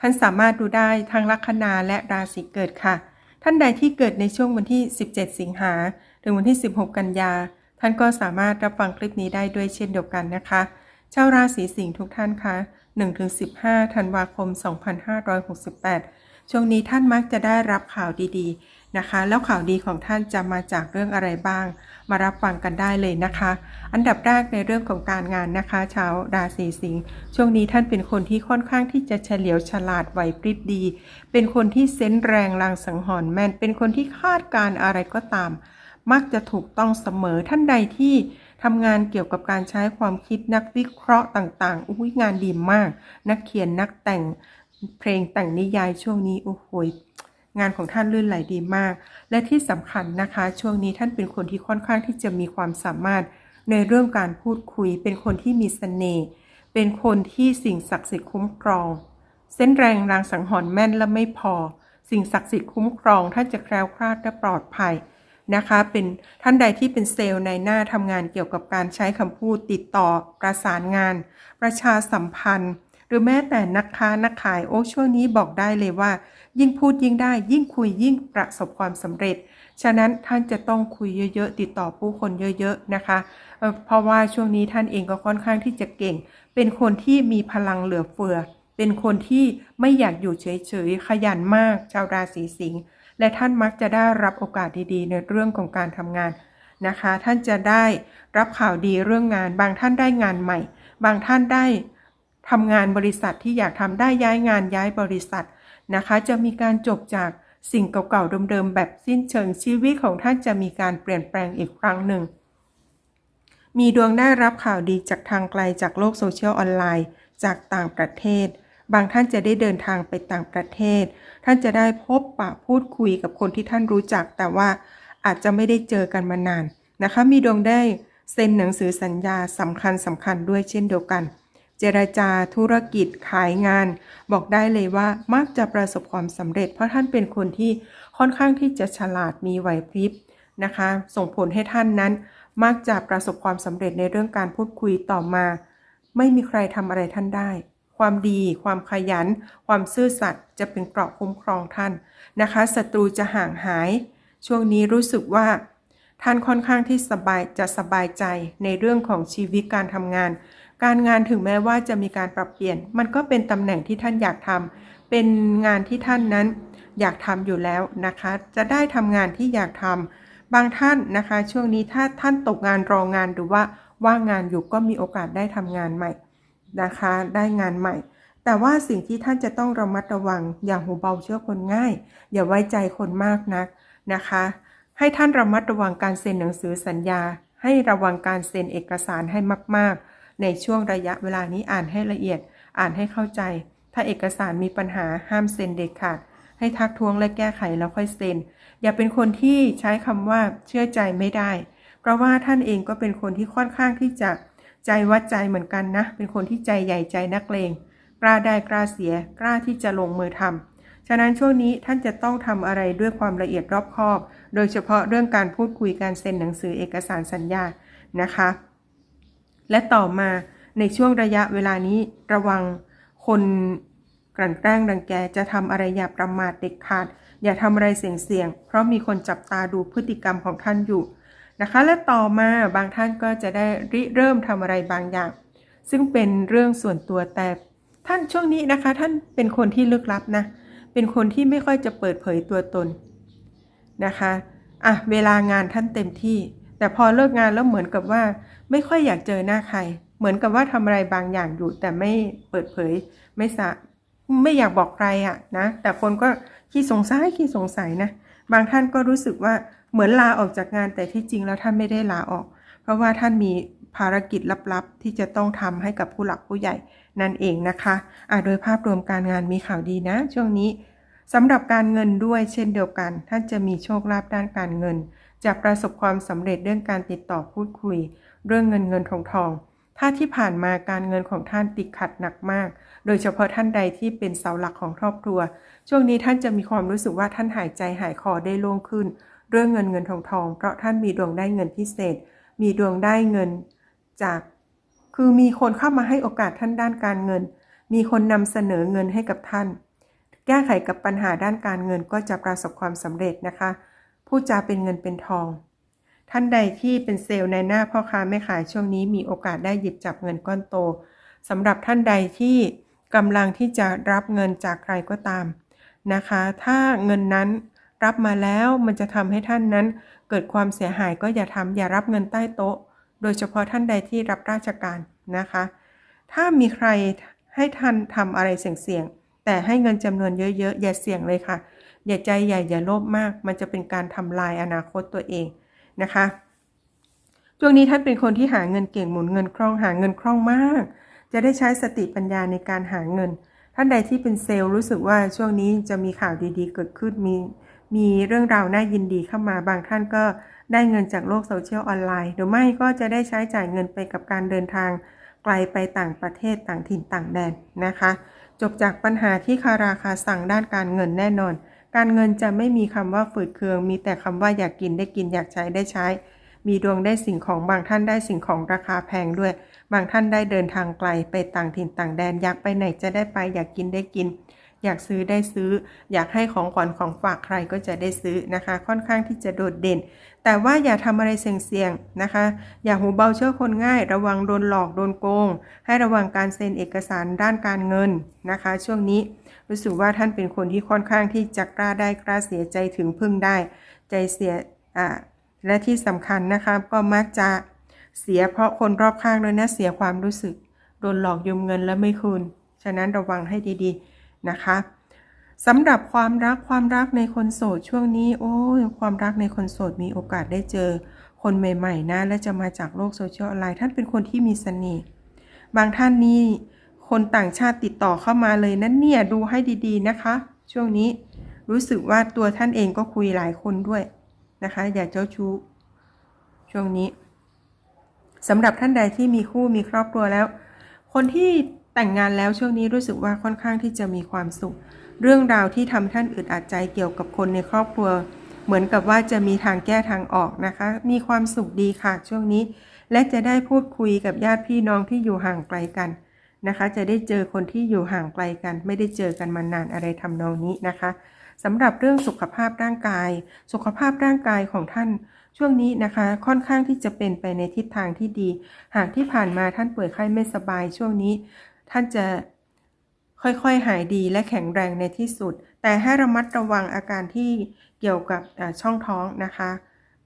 ท่านสามารถดูได้ทั้งลัคนาและราศีเกิดค่ะ ท่านใดที่เกิดในช่วงวันที่ 17 สิงหาถึงวันที่ 16 กันยา ท่านก็สามารถรับฟังคลิปนี้ได้ด้วยเช่นเดียวกันนะคะชาวราศีสิงห์ทุกท่านคะ1-15ธันวาคม 2568 ช่วงนี้ท่านมักจะได้รับข่าวดีๆ นะคะ แล้วข่าวดีของท่านจะมาจากเรื่องอะไรบ้าง มารับฟังกันได้เลยนะคะ อันดับแรกในเรื่องของการงานนะคะ ชาวราศีสิงห์ช่วงนี้ท่านเป็นคนที่ค่อนข้างที่จะเฉลียวฉลาดไหวพริบดี เป็นคนที่เซนส์แรงลางสังหรณ์แมนเป็นคนที่คาดการณ์อะไรก็ตาม มักจะถูกต้องเสมอท่านใดที่ทำงานเกี่ยวกับการใช้ความคิดนักวิเคราะห์ต่างๆอุ้ยงานดีมาก นักเขียนนักแต่งเพลงแต่งนิยายช่วงนี้โอ้โหย งานของท่านลื่นไหลดีมาก และที่สำคัญนะคะ ช่วงนี้ท่านเป็นคนที่ค่อนข้างที่จะมีความสามารถในเรื่องการพูดคุย เป็นคนที่มีเสน่ห์เป็นคนที่สิ่งศักดิ์สิทธิ์คุ้มครอง เส้นแรงรางสังหรณ์แม่นและไม่พอ สิ่งศักดิ์สิทธิ์คุ้มครองท่านจะแคล้วคลาดและปลอดภัยนะคะเป็นท่านใดที่เป็นเซลล์ในหน้าทำงานเกี่ยวกับการใช้คำพูดติดต่อประสานงาน ประชาสัมพันธ์ หรือแม้แต่นักค้านักขายโอ้ช่วงนี้บอกได้เลยว่า ยิ่งพูดยิ่งได้ ยิ่งคุยยิ่งประสบความสำเร็จ ฉะนั้นท่านจะต้องคุยเยอะๆ ติดต่อผู้คนเยอะๆนะคะเอ่อเพราะว่าช่วงนี้ท่านเองก็ค่อนข้างที่จะเก่ง เป็นคนที่มีพลังเหลือเฟือ เป็นคนที่ไม่อยากอยู่เฉยๆ ขยันมาก ชาวราศีสิงห์และท่านมักจะได้รับโอกาสดีๆ ในเรื่องของการทำงานนะคะ ท่านจะได้รับข่าวดีเรื่องงาน บางท่านได้งานใหม่ บางท่านได้ ทำงานบริษัทที่อยากทำได้ย้ายงานย้ายบริษัทนะคะ จะมีการจบจากสิ่งเก่าๆเดิมๆแบบสิ้นเชิงชีวิตของท่านจะมีการเปลี่ยนแปลงอีกครั้งหนึ่ง มีดวงได้รับข่าวดีจากทางไกลจากโลกโซเชียลออนไลน์ จากต่างประเทศ บางท่านจะได้เดินทางไปต่างประเทศ ท่านจะได้พบปะพูดคุยกับคนที่ท่านรู้จัก แต่ว่าอาจจะไม่ได้เจอกันมานานนะคะ มีดวงได้เซ็นหนังสือสัญญาสำคัญสำคัญด้วยเช่นเดียวกัน เจรจาธุรกิจขายงาน บอกได้เลยว่ามักจะประสบความสำเร็จ เพราะท่านเป็นคนที่ค่อนข้างที่จะฉลาดมีไหวพริบนะคะ ส่งผลให้ท่านนั้น มักจะประสบความสำเร็จในเรื่องการพูดคุยต่อมา ไม่มีใครทำอะไรท่านได้ ความดี ความขยัน ความซื่อสัตย์จะเป็นเกราะคุ้มครองท่านนะคะศัตรูจะห่างหาย ช่วงนี้รู้สึกว่าท่านค่อนข้างที่สบายจะสบายใจในเรื่องของชีวิตการทำงาน การงานถึงแม้ว่าจะมีการปรับเปลี่ยน มันก็เป็นตำแหน่งที่ท่านอยากทำเป็นงานที่ท่านนั้นอยากทำอยู่แล้วนะคะ จะได้ทำงานที่อยากทำบางท่านนะคะ ช่วงนี้ถ้าท่านตกงานรองงานหรือว่าว่างงานอยู่ก็มีโอกาสได้ทำงานใหม่นะคะ ได้งานใหม่ แต่ว่าสิ่งที่ท่านจะต้องระมัดระวังอย่าหูเบาเชื่อคนง่าย อย่าไว้ใจคนมากนักนะคะ ให้ท่านระมัดระวังการเซ็นหนังสือสัญญา ให้ระวังการเซ็นเอกสารให้มากๆ ในช่วงระยะเวลานี้อ่านให้ละเอียด อ่านให้เข้าใจ ถ้าเอกสารมีปัญหาห้ามเซ็นเด็ดขาด ให้ทักท้วงและแก้ไขแล้วค่อยเซ็น อย่าเป็นคนที่ใช้คำว่าเชื่อใจไม่ได้ เพราะว่าท่านเองก็เป็นคนที่ค่อนข้างที่จะใจวัดใจเหมือนกันนะ เป็นคนที่ใจใหญ่ใจนักเลง กล้าได้กล้าเสีย กล้าที่จะลงมือทำ ฉะนั้นช่วงนี้ท่านจะต้องทำอะไรด้วยความละเอียดรอบคอบ โดยเฉพาะเรื่องการพูดคุยการเซ็นหนังสือเอกสารสัญญา นะคะ และต่อมาในช่วงระยะเวลานี้ระวังคนกลั่นแกล้งรังแกจะทำอะไรอย่าประมาทเด็ดขาด อย่าทำอะไรเสี่ยงๆเพราะมีคนจับตาดูพฤติกรรมของท่านอยู่นะคะ และต่อมาบางท่านก็จะได้ริเริ่มทำอะไรบางอย่าง ซึ่งเป็นเรื่องส่วนตัวแต่ท่านช่วงนี้นะคะ ท่านเป็นคนที่ลึกลับนะ เป็นคนที่ไม่ค่อยจะเปิดเผยตัวตนนะคะอะเวลางานท่านเต็มที่ แต่พอเลิกงานแล้วเหมือนกับว่า ไม่ค่อยอยากเจอหน้าใคร เหมือนกับว่าทำอะไรบางอย่างอยู่ แต่ไม่เปิดเผยไม่สะไม่อยากบอกใครอะนะแต่คนก็ขี้สงสัยขี้สงสัยนะบางท่านก็รู้สึกว่าเหมือนลาออกจากงานแต่ที่จริงแล้วท่านไม่ได้ลาออก เพราะว่าท่านมีภารกิจลับๆ ที่จะต้องทำให้กับผู้หลักผู้ใหญ่นั่นเองนะคะอะโดยภาพรวมการงานมีข่าวดีนะ ช่วงนี้ สำหรับการเงินด้วยเช่นเดียวกัน ท่านจะมีโชคลาภด้านการเงิน จะประสบความสำเร็จเรื่องการติดต่อพูดคุย เรื่องเงินเงินทองทอง ถ้าที่ผ่านมาการเงินของท่านติดขัดหนักมาก โดยเฉพาะท่านใดที่เป็นเสาหลักของครอบครัว ช่วงนี้ท่านจะมีความรู้สึกว่าท่านหายใจหายคอได้โล่งขึ้น เรื่องเงินเงินทองทอง เพราะท่านมีดวงได้เงินพิเศษ มีดวงได้เงินจากคือมีคนเข้ามาให้โอกาสท่านด้านการเงิน มีคนนำเสนอเงินให้กับท่าน แก้ไขกับปัญหาด้านการเงินก็จะประสบความสำเร็จนะคะพูดจาเป็นเงินเป็นทอง ท่านใดที่เป็นเซลล์ในหน้าพ่อค้าแม่ขายช่วงนี้มีโอกาสได้หยิบจับเงินก้อนโตสำหรับท่านใดที่กำลังที่จะรับเงินจากใครก็ตามนะคะ ถ้าเงินนั้นรับมาแล้วมันจะทำให้ท่านนั้น เกิดความเสียหายก็อย่าทำอย่ารับเงินใต้โต๊ะ โดยเฉพาะท่านใดที่รับราชการนะคะ ถ้ามีใครให้ท่านทำอะไรเสี่ยงๆ แต่ให้เงินจำนวนเยอะๆ อย่าเสี่ยงเลยค่ะ อย่าใจใหญ่อย่าโลภมาก มันจะเป็นการทำลายอนาคตตัวเองนะคะช่วงนี้ท่านเป็นคนที่หาเงินเก่งหมุนเงินคล่องหาเงินคล่องมาก จะได้ใช้สติปัญญาในการหาเงิน ท่านใดที่เป็นเซลล์รู้สึกว่าช่วงนี้จะมีข่าวดีๆ เกิดขึ้นมีมีเรื่องราวน่ายินดีเข้ามาบางท่านก็ได้เงินจากโลกโซเชียลออนไลน์หรือไม่ก็จะได้ใช้จ่ายเงินไปกับการเดินทาง ไกลไปต่างประเทศต่างถิ่นต่างแดนนะคะ จบจากปัญหาที่คาราคาสั่งด้านการเงินแน่นอน การเงินจะไม่มีคำว่าฝืดเคือง มีแต่คำว่าอยากกินได้กินอยากใช้ได้ใช้ มีดวงได้สิ่งของบางท่านได้สิ่งของราคาแพงด้วย บางท่านได้เดินทางไกลไปต่างถิ่นต่างแดนอยากไปไหนจะได้ไปอยากกินได้กิน อยากซื้อได้ซื้อ อยากให้ของขวัญของฝากใครก็จะได้ซื้อนะคะ ค่อนข้างที่จะโดดเด่น แต่ว่าอย่าทำอะไรเสี่ยงๆนะคะ อย่าหูเบาเชื่อคนง่าย ระวังโดนหลอกโดนโกง ให้ระวังการเซ็นเอกสารด้านการเงินนะคะ ช่วงนี้รู้สึกว่าท่านเป็นคนที่ค่อนข้างที่จะกล้าได้กล้าเสียใจถึงพึ่งได้ ใจเสียอ่าและที่สำคัญนะคะก็มักจะเสียเพราะคนรอบข้างเลยนะเสียความรู้สึก โดนหลอกยืมเงินแล้วไม่คืน ฉะนั้นระวังให้ดีๆ นะคะสำหรับความรักความรักในคนโสดช่วงนี้ โอ้ยความรักในคนโสดมีโอกาสได้เจอคนใหม่ ๆ นะ และจะมาจากโลกโซเชียลออนไลน์ท่านเป็นคนที่มีเสน่ห์บางท่านนี่คนต่างชาติติดต่อเข้ามาเลยนั่นเนี่ยดูให้ดีๆนะคะ ช่วงนี้รู้สึกว่าตัวท่านเองก็คุยหลายคนด้วยนะคะ อย่าเจ้าชู้ช่วงนี้สำหรับท่านใดที่มีคู่มีครอบครัวแล้ว คนที่ แต่งงานแล้วช่วงนี้รู้สึกว่าค่อนข้างที่จะมีความสุข เรื่องราวที่ทำท่านอึดอัดใจเกี่ยวกับคนในครอบครัว เหมือนกับว่าจะมีทางแก้ทางออกนะคะ มีความสุขดีค่ะช่วงนี้ และจะได้พูดคุยกับญาติพี่น้องที่อยู่ห่างไกลกันนะคะ จะได้เจอคนที่อยู่ห่างไกลกัน ไม่ได้เจอกันมานานอะไรทำนองนี้นะคะสำหรับเรื่องสุขภาพร่างกาย สุขภาพร่างกายของท่านช่วงนี้นะคะค่อนข้างที่จะเป็นไปในทิศทางที่ดี หากที่ผ่านมาท่านป่วยไข้ไม่สบายช่วงนี้ ท่านจะค่อยๆ หายดีและแข็งแรงในที่สุด แต่ให้ระมัดระวังอาการที่เกี่ยวกับช่องท้องนะคะ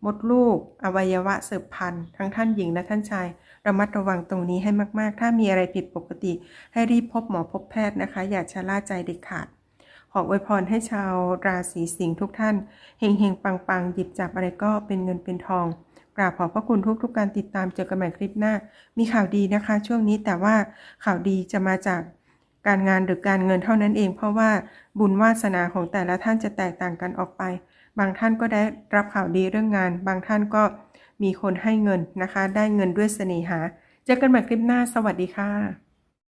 มดลูก อวัยวะสืบพันธุ์ ทั้งท่านหญิงและท่านชาย ระมัดระวังตรงนี้ให้มากๆ ถ้ามีอะไรผิดปกติ ให้รีบพบหมอพบแพทย์นะคะ อย่าชะล่าใจเด็ดขาด ขออวยพรให้ชาวราศีสิงห์ทุกท่าน เฮงเฮงปังปังหยิบจับอะไรก็เป็นเงินเป็นทอง ราบขอบพระคุณทุกๆกการติดตามเจอกันใหม่คลิปหน้า มีข่าวดีนะคะ ช่วงนี้แต่ว่าข่าวดีจะมาจากการงานหรือการเงินเท่านั้นเอง เพราะว่าบุญวาสนาของแต่ละท่านจะแตกต่างกันออกไป บางท่านก็ได้รับข่าวดีเรื่องงาน บางท่านก็มีคนให้เงินนะคะ ได้เงินด้วยเสน่หา เจอกันใหม่คลิปหน้า สวัสดีค่ะ